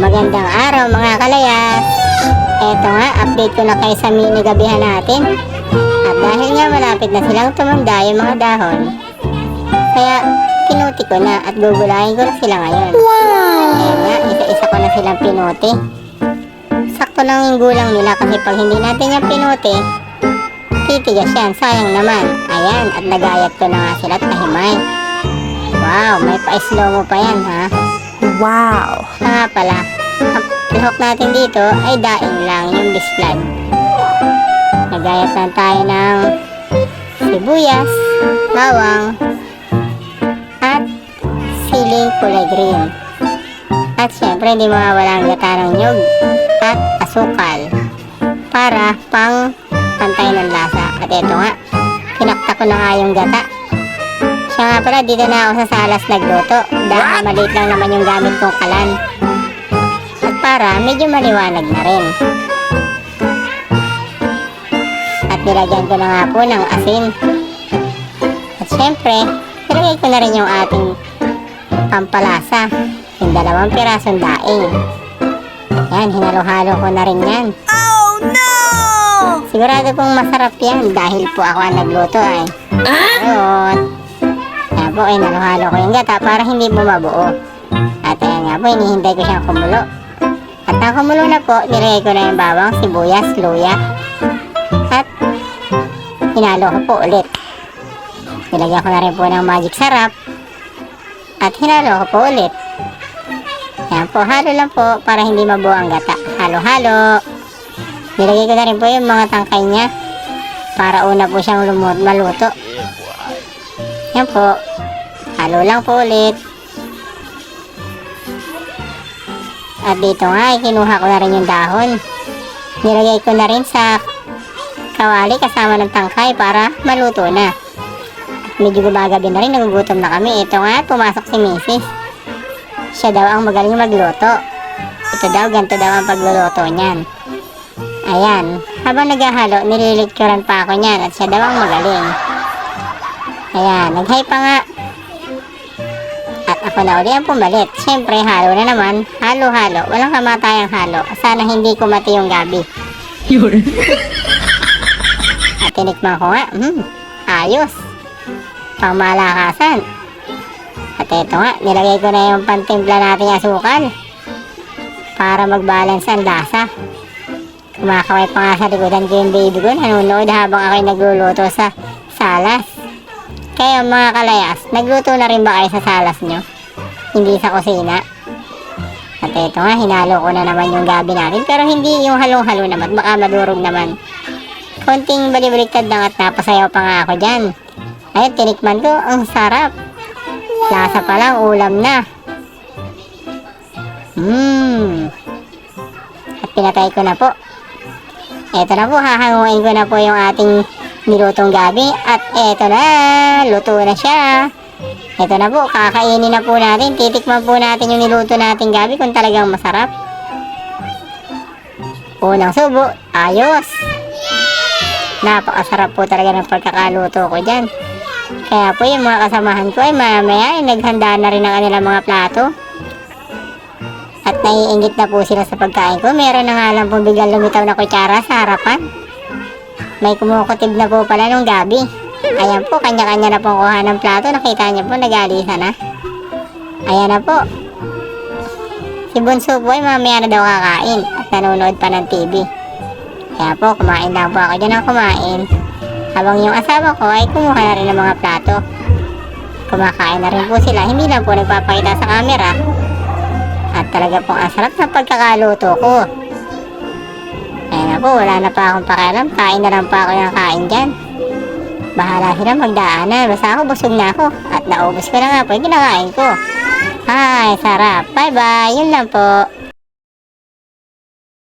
Magandang araw mga kalayas. Eto nga, update ko na kayo sa mini gabihan natin. At dahil nga malapit na silang tumanda yung mga dahon, kaya pinuti ko na at gugulayin ko na sila ngayon. Ayan nga, isa-isa ko na silang pinuti. Sakto lang yung gulang nila kasi pag hindi natin yung pinuti, titigas yan, sayang naman. Ayan, at nagayat ko na nga sila at nahimay. Wow, may pa-slow mo pa yan ha. Wow! Nga pala, ihok natin dito ay daing lang yung bisflag. Nagayat lang tayo ng sibuyas, bawang, at siling kulay green. At syempre, hindi mawawala ang gata ng nyug at asukal para pang pantay ng lasa. At ito nga, pinakta ko na nga yung gata. Siya nga pala, dito na ako sa salas nagluto. Dahil maliit lang naman yung gamit kong kalan. Para medyo maliwanag na rin. At nilagyan ko na nga po ng asin. At syempre, nilagay ko na rin yung ating pampalasa. Yung dalawang pirasong daing. Yan, hinalo-halo ko na rin yan. Oh no! Sigurado pong masarap yan dahil po ako ang nagluto ay. Ayun. Kaya po ay naluhalo ko yung gata para hindi po mabuo. At ayan nga po, hinihintay ko siyang kumulo. At nang kumulo na po, nilagay ko na yung bawang, sibuyas, luya. At hinalo ko po ulit. Nilagyan ko na rin po ng magic sarap. At hinalo ko po ulit. Ayan po, halo lang po para hindi mabuo ang gata. Halo-halo. Nilagay ko na rin po yung mga tangkay niya para una po siyang lumut maluto. Yan po. Halo lang po ulit. At dito nga, ay kinuha ko na rin yung dahon. Nilagay ko na rin sa kawali kasama ng tangkay para maluto na. Medyo gumagabi na rin, nagugutom na kami. Ito nga, pumasok si Mrs. Siya daw ang magaling magluto. Ito daw, ganito daw ang pagluluto niyan. Ayan, habang naghahalo, nililigturan pa ako niyan at siya daw ang magaling. Ayan, nag-hi pa nga. Ako na uli ang pumalit. Siyempre, halo na naman. Halo-halo. Walang kamatayang halo. Sana hindi kumati yung gabi. Yun. At tinikman ko nga. Hmm, ayos. Pangmalakasan. At ito nga, nilagay ko na yung pantimpla nating asukal. Para mag-balance ang lasa. Kumakaway pa nga sa likodan ko yung baby ko. Nanonood habang ako'y nagluluto sa salas. Kayo mga kalayas, nagluto na rin ba kayo sa salas nyo? Hindi sa kusina? At ito nga, hinalo ko na naman yung gabi natin. Pero hindi yung halong-halo naman. Baka madurog naman. Konting balibaliktad lang at napasayaw pa nga ako dyan. Ayun, tinikman ko. Ang sarap. Lasa pa lang, ulam na. Mmm. At pinatay ko na po. Eto na po, hahanguin ko na po yung ating nilutong gabi. At eto na, luto na siya. Eto na po, kakainin na po natin. Titikman po natin yung niluto nating gabi kung talagang masarap. Unang subo, ayos. Napakasarap po talaga ng pagkakaluto ko dyan. Kaya po yung mga kasamahan ko ay mamaya ay naghanda na rin ang kanilang mga plato. At naiingit na po sila sa pagkain ko. Meron na nga lang po biglang lumitaw na kutsara sa harapan. May kumukutib na po pala nung gabi. Ayan po, kanya-kanya na pong kuha ng plato. Nakita niyo po, nag-alisa na. Ayan na po. Si Bunso po ay mamaya na daw kakain at nanonood pa ng TV. Kaya po, kumain lang po ako dyan ng kumain. Habang yung asawa ko ay kumuha na rin ng mga plato. Kumakain na rin po sila. Hindi lang po nagpapakita sa camera. At talaga pong ang sarap ng pagkakaluto ko. Po, wala na pa akong pakialam. Kain na lang pa ako yung kain dyan. Bahala sila magdaanan. Basta ako, busog na ako. At naubos ko na nga po yung kinakain ko. Ay, sarap. Bye-bye. Yun lang po.